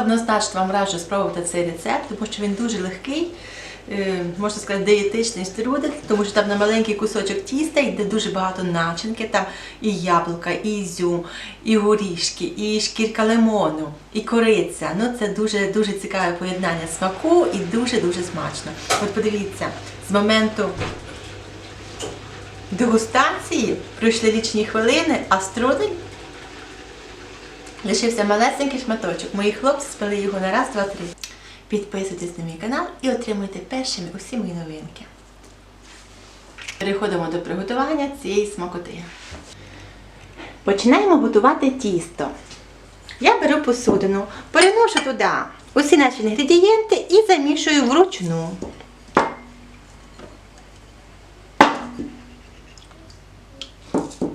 Однозначно вам раджу спробувати цей рецепт, тому що він дуже легкий, е, можна сказати, дієтичний струдель, тому що там на маленький кусочок тіста йде дуже багато начинки, там і яблука, і ізюм, і горішки, і шкірка лимону, і кориця. Ну це дуже дуже цікаве поєднання смаку і дуже-дуже смачно. От подивіться, з моменту дегустації пройшли лічні хвилини, а струдель Лишився малесенький шматочок. Мої хлопці спали його на раз, два, три. Підписуйтесь на мій канал і отримуйте першими усі мої новинки. Переходимо до приготування цієї смакоти. Починаємо готувати тісто. Я беру посудину, переношу туди усі наші інгредієнти і замішую вручну.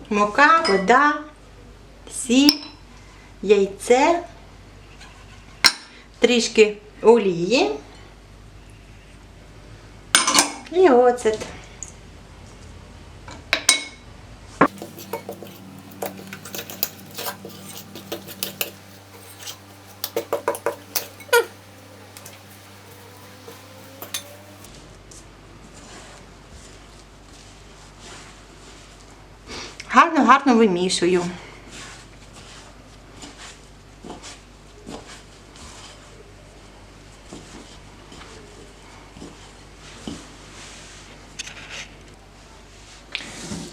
Мука, вода, сіль яйце, трішки олії і оцет. Гарно-гарно вимішую.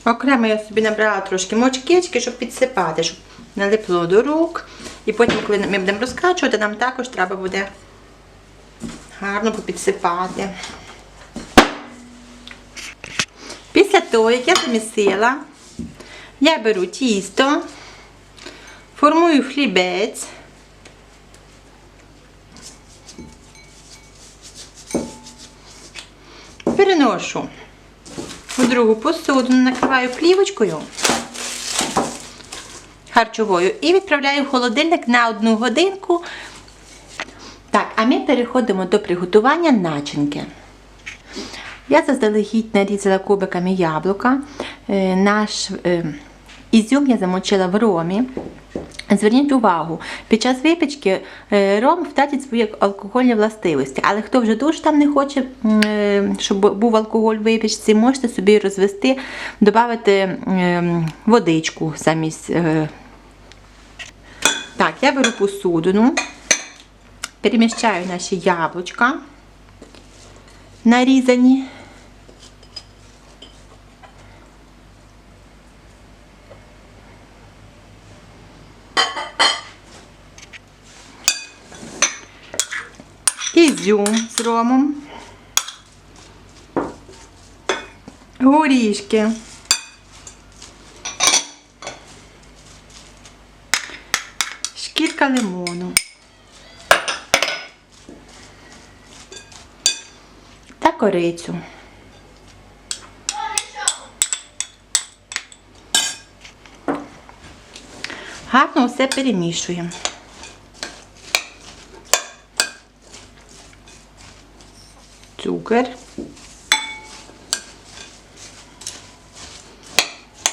Окремо я собі набрала трошки мочкички, щоб підсипати, щоб налипло до рук. І потім, коли ми будемо розкачувати, нам також треба буде гарно попідсипати. Після того, як я замісила, я беру тісто, формую хлібець. Переношу у другу посуду накриваю плівочкою харчовою і відправляю в холодильник на одну годинку. Так, а ми переходимо до приготування начинки. Я заздалегідь нарізала кубиками яблука. Е, Наш е, ізюм я замочила в ромі. Зверніть увагу, під час випічки е, ром втратить свої алкогольні властивості, але хто вже дуже там не хоче, е, щоб був алкоголь в випічці, можете собі розвести, додати водичку замість. е. Так, я беру посудину, переміщаю наші яблучка нарізані. Ізюм з ромом, горішки, шкірка лимону та корицю. Гарно все перемішуємо. Цукор.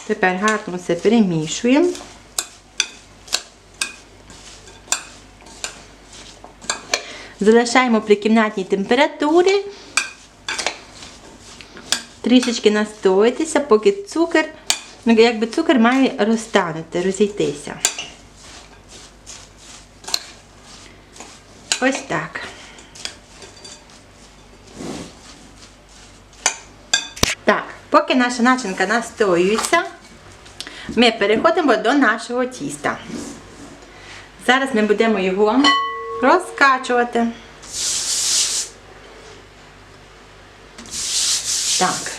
Тепер гарно все перемішуємо. Залишаємо при кімнатній температурі. Трішечки настоїтися, поки цукор, ну якби цукор має розтанути, розійтися. Ось так. Так, поки наша начинка настоюється, ми переходимо до нашого тіста. Зараз ми будемо його розкачувати. Так.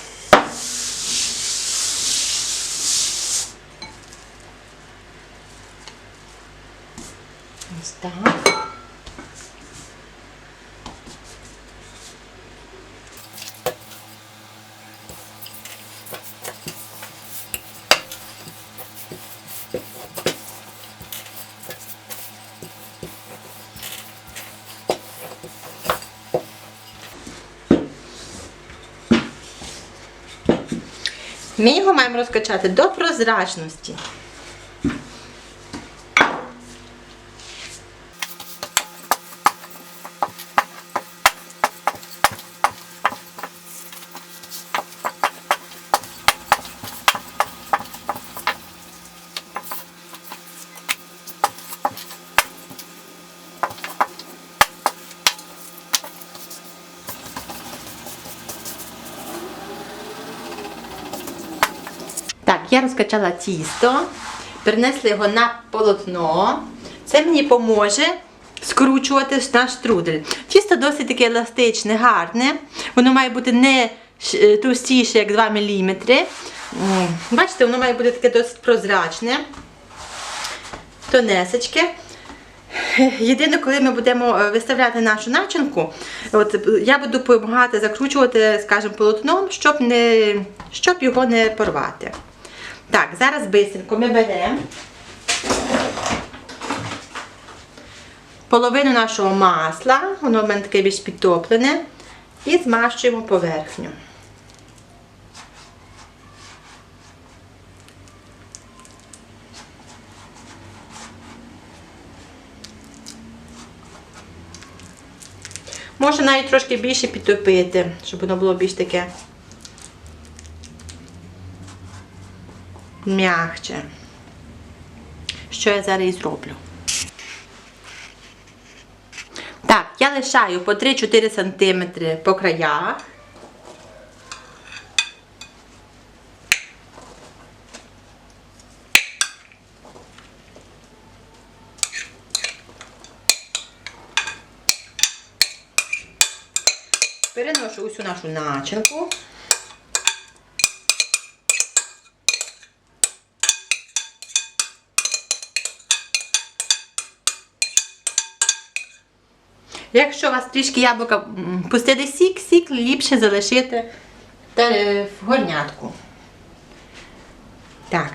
Ось так. Ми його маємо розкачати до прозрачності. я розкачала тісто, перенесла його на полотно. Це мені поможе скручувати наш штрудель. Тісто досить таке еластичне, гарне. Воно має бути не е, товстіше, як 2 мм. Бачите, воно має бути таке досить прозрачне, тонесечке. Єдине, коли ми будемо е, виставляти нашу начинку, от е, я буду допомагати закручувати, скажімо, полотном, щоб, не, щоб його не порвати. Так, зараз бисенько ми беремо половину нашого масла, воно в мене таке більш підтоплене, і змащуємо поверхню. Можна навіть трошки більше підтопити, щоб воно було більш таке м'ягче. Що я зараз і зроблю. Так, я лишаю по 3-4 см по краях. Переношу усю нашу начинку. Якщо у вас трішки яблука м, пустили сік, сік ліпше залишити е, в горнятку. Так.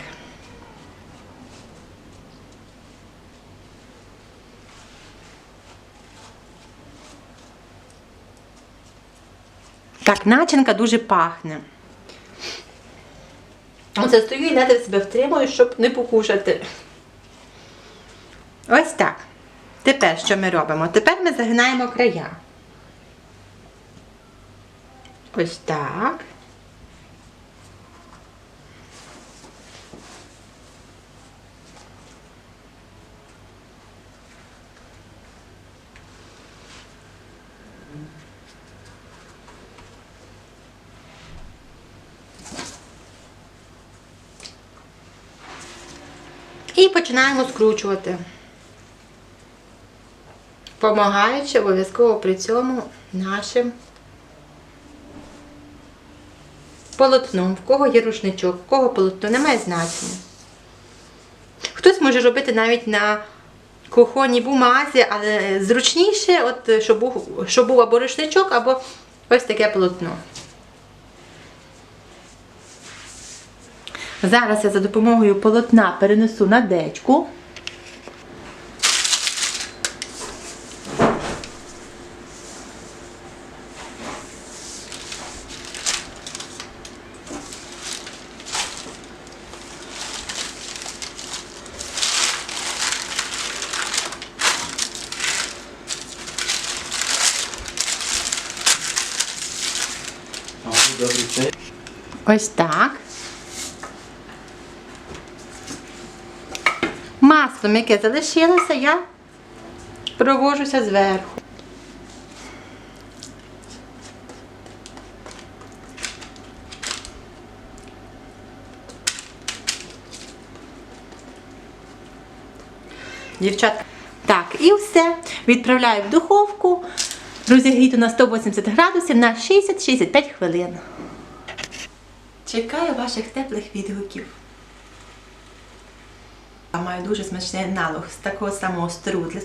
Так, начинка дуже пахне. Оце стою і ледве себе втримую, щоб не покушати. Ось так. Тепер що ми робимо? Тепер ми загинаємо края. Ось так. І починаємо скручувати. Помагаючи обов'язково при цьому нашим полотном. В кого є рушничок, в кого полотно, немає значення. Хтось може робити навіть на кухонній бумазі, але зручніше, от, щоб, був, щоб був або рушничок, або ось таке полотно. Зараз я за допомогою полотна перенесу на дечку. Ось так. Маслом, яке залишилося, я провожуся зверху. Дівчатка. Так, і все. Відправляю в духовку. Розігріту на 180 градусів на 60-65 хвилин. Чекаю ваших теплих відгуків. Маю дуже смачний аналог з такого самого з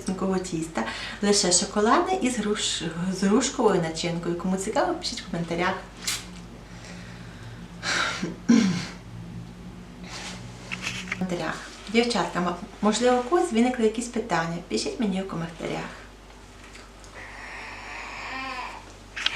тонкого тіста, лише шоколадний і з, груш... з грушковою начинкою. Кому цікаво, пишіть в коментарях. В коментарях. Дівчатка, можливо, у когось виникли якісь питання. Пишіть мені в коментарях.